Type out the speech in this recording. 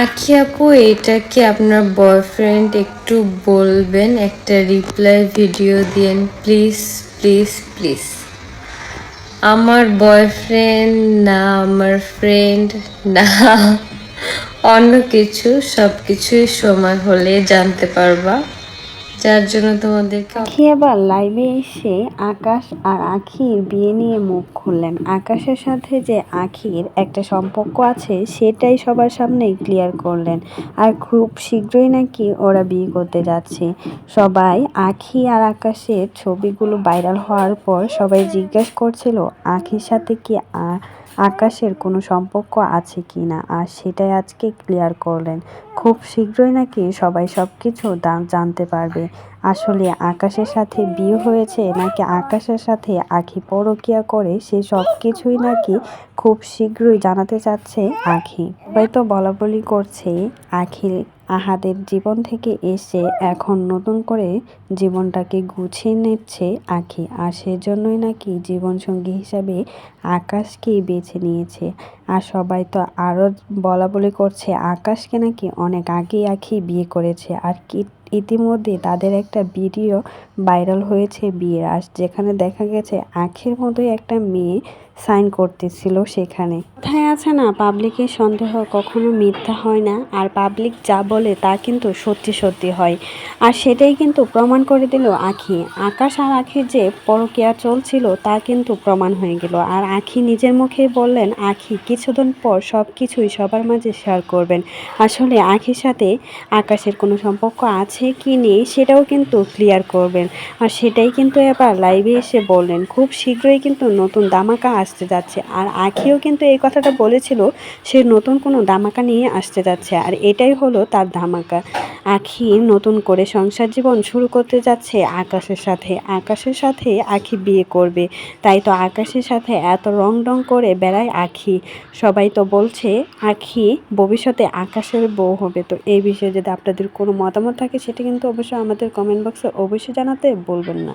আখি আপু, এটা কি আপনার বয়ফ্রেন্ড একটু বলবেন, একটা রিপ্লাই ভিডিও দিয়েন প্লিজ প্লিজ প্লিজ আমার বয়ফ্রেন্ড না আমার ফ্রেন্ড না। অন্য কিছু সব কিছুই সময় হলে জানতে পারবা। যার জন্য তোমাদেরকে আখি এবার লাইভে এসে আকাশ আর আখির বিয়ে নিয়ে মুখ খুললেন। আকাশের সাথে যে আখির একটা সম্পর্ক আছে, সেটাই সবার সামনে ক্লিয়ার করলেন। আর খুব শীঘ্রই নাকি ওরা বিয়ে করতে যাচ্ছে। সবাই আখি আর আকাশের ছবিগুলো ভাইরাল হওয়ার পর সবাই জিজ্ঞাসা করছিল, আখির সাথে কি আকাশের কোনো সম্পর্ক আছে কি না? আর সেটাই আজকে ক্লিয়ার করলেন। খুব শীঘ্রই নাকি সবাই সব কিছু জানতে পারবে। আসলে আকাশের সাথে বিয়ে হয়েছে নাকি আকাশের সাথে আখি পরকিয়া করে সে সব কিছুই নাকি খুব শীঘ্রই জানাতে চাচ্ছে আখি। সবাই তো বলা বলি করছে আখি আহাদের জীবন থেকে এসে এখন নতুন করে জীবনটাকে গুছিয়ে নিচ্ছে আখি। আর সেজন্যই নাকি জীবনসঙ্গী হিসাবে আকাশকেই বেছে নিয়েছে। আর সবাই তো আরও বলা বলি করছে, আকাশকে নাকি অনেক আগেই আখি বিয়ে করেছে। আর কি ইতিমধ্যে তাদের একটা ভিডিও ভাইরাল হয়েছে বিয়ের আর যেখানে দেখা গেছে আখের মতোই একটা মেয়ে সাইন করতেছিল সেখানে। কোথায় আছে না, পাবলিকের সন্দেহ কখনো মিথ্যা হয় না, আর পাবলিক যা বলে তা কিন্তু সত্যি সত্যি হয়। আর সেটাই কিন্তু প্রমাণ করে দিল আখি। আকাশ আর আখির যে পরকিয়া চলছিল তা কিন্তু প্রমাণ হয়ে গেল। আর আখি নিজের মুখেই বললেন, আখি, কিছুদিন পর সব কিছুই সবার মাঝে শেয়ার করবেন। আসলে আখির সাথে আকাশের কোনো সম্পর্ক আছে কি নেই সেটাও কিন্তু ক্লিয়ার করবেন। আর সেটাই কিন্তু এবার লাইভে এসে বললেন, খুব শীঘ্রই কিন্তু নতুন দামাকা আসতে যাচ্ছে। আর আখিও কিন্তু এই কথাটা বলেছিল, সে নতুন কোনো দামাকা নিয়ে আসতে যাচ্ছে। আর এটাই হলো তার ধামাকা। আখি নতুন করে সংসার জীবন শুরু করতে যাচ্ছে আকাশের সাথে। আকাশের সাথে আখি বিয়ে করবে। তাই তো আকাশের সাথে এত রং ডং করে বেড়ায় আখি। সবাই তো বলছে, আখি, ভবিষ্যতে আকাশের বউ হবে। তো এই বিষয়ে যদি আপনাদের কোনো মতামত থাকে, সেটা কিন্তু অবশ্যই আমাদের কমেন্ট বক্সে অবশ্যই জানাতে বলবেন না।